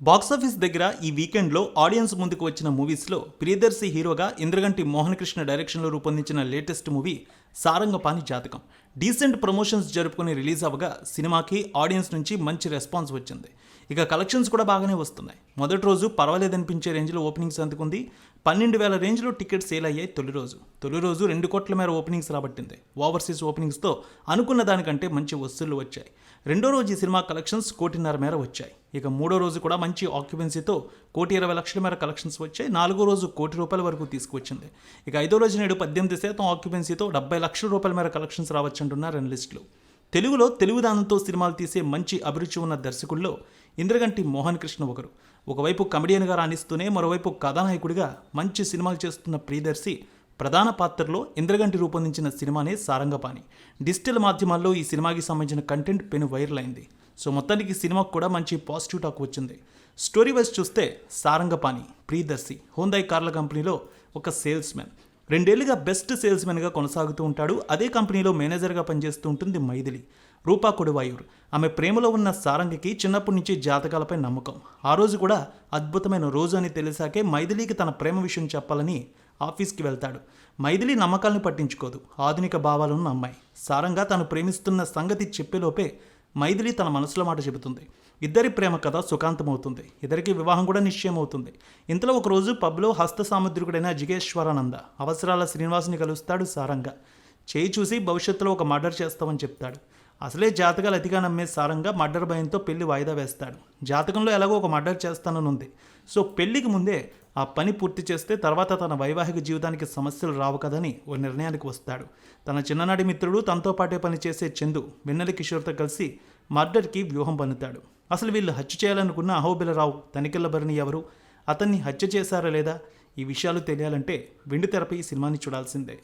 Box office దగ్గర ఈ వీకెండ్లో ఆడియన్స్ ముందుకు వచ్చిన మూవీస్లో ప్రియదర్శి హీరోగా ఇంద్రగంటి మోహన్ కృష్ణ డైరెక్షన్లో రూపొందించిన latest movie Sarangapani Jathakam. Decent promotions జరుపుకుని release అవ్వగా సినిమాకి ఆడియన్స్ నుంచి మంచి రెస్పాన్స్ వచ్చింది. ఇక కలెక్షన్స్ కూడా బాగానే వస్తున్నాయి. మొదటి రోజు పర్వాలేదనిపించే రేంజ్లో ఓపెనింగ్స్ అందుకుంది పన్నెండు వేల రేంజ్లో టికెట్ సేల్ అయ్యాయి తొలి రోజు. తొలి రోజు రెండు కోట్ల మేర ఓపెనింగ్స్ రాబట్టింది. ఓవర్సీస్ ఓపెనింగ్స్తో అనుకున్న దానికంటే మంచి వసూళ్ళు వచ్చాయి. రెండో రోజు ఈ సినిమా కలెక్షన్స్ కోటిన్నర మేర వచ్చాయి. ఇక మూడో రోజు కూడా మంచి ఆక్యుపెన్సీతో కోటి ఇరవై లక్షల మేర కలెక్షన్స్ వచ్చాయి. నాలుగో రోజు కోటి రూపాయల వరకు తీసుకువచ్చింది. ఇక ఐదో రోజు నేడు పద్దెనిమిది శాతం ఆక్యుపెన్సీతో డెబ్బై లక్షల రూపాయల మేర కలెక్షన్స్ రావచ్చంటున్నారు అనలిస్టులు తెలుగులో తెలుగుదానంతో సినిమాలు తీసే మంచి అభిరుచి ఉన్న దర్శకుల్లో ఇంద్రగంటి మోహన్ కృష్ణ ఒకరు. ఒకవైపు కమెడియన్గా రాణిస్తూనే మరోవైపు కథానాయకుడిగా మంచి సినిమాలు చేస్తున్న ప్రియదర్శి ప్రధాన పాత్రలో ఇంద్రగంటి రూపొందించిన సినిమానే సారంగపాణి. డిజిటల్ మాధ్యమాల్లో ఈ సినిమాకి సంబంధించిన కంటెంట్ పెను వైరల్ అయింది. సో మొత్తానికి సినిమాకు కూడా మంచి పాజిటివ్ టాక్ వచ్చింది. స్టోరీ వైజ్ చూస్తే సారంగపాణి ప్రియదర్శి హోందాయ్ కార్ల కంపెనీలో ఒక సేల్స్ మ్యాన్. రెండేళ్ళుగా బెస్ట్ సేల్స్మెన్గా కొనసాగుతూ ఉంటాడు. అదే కంపెనీలో మేనేజర్గా పనిచేస్తూ ఉంటుంది మైథిలి. రూపా కొడువాయూర్. ఆమె ప్రేమలో ఉన్న సారంగికి చిన్నప్పటి నుంచి జాతకాలపై నమ్మకం. ఆ రోజు కూడా అద్భుతమైన రోజు అని తెలిసాకే మైథిలికి తన ప్రేమ విషయం చెప్పాలని ఆఫీస్కి వెళ్తాడు. మైథిలి నమ్మకాలను పట్టించుకోదు. ఆధునిక భావాలున్న అమ్మాయి సారంగా తాను ప్రేమిస్తున్న సంగతి చెప్పేలోపే మైథిలి తన మనసులో మాట చెబుతుంది. ఇద్దరి ప్రేమ కథ సుఖాంతమవుతుంది. ఇద్దరికి వివాహం కూడా నిశ్చయమవుతుంది. ఇంతలో ఒకరోజు పబ్లో హస్త సాముద్రికుడైన జిగేశ్వరానంద అవసరాల శ్రీనివాసుని కలుస్తాడు సారంగా. చేయి చూసి భవిష్యత్తులో ఒక మర్డర్ చేస్తామని చెప్తాడు. అసలే జాతకాలు అతిగా నమ్మే సారంగా మర్డర్ భయంతో పెళ్ళి వాయిదా వేస్తాడు. జాతకంలో ఎలాగో ఒక మర్డర్ చేస్తానని ఉంది సో పెళ్ళికి ముందే ఆ పని పూర్తి చేస్తే తర్వాత తన వైవాహిక జీవితానికి సమస్యలు రావు కదని ఓ నిర్ణయానికి వస్తాడు. తన చిన్ననాటి మిత్రుడు తనతో పాటే పనిచేసే చందు వెన్నెల కిషోర్తో కలిసి మర్డర్కి వ్యూహం పన్నుతాడు. అసలు వీళ్ళు హత్య చేయాలనుకున్న అహోబిలరావు తనికెళ్ళ భరణి ఎవరు? అతన్ని హత్య చేశారా లేదా? ఈ విషయాలు తెలియాలంటే వెండితెరపై ఈ సినిమాని చూడాల్సిందే.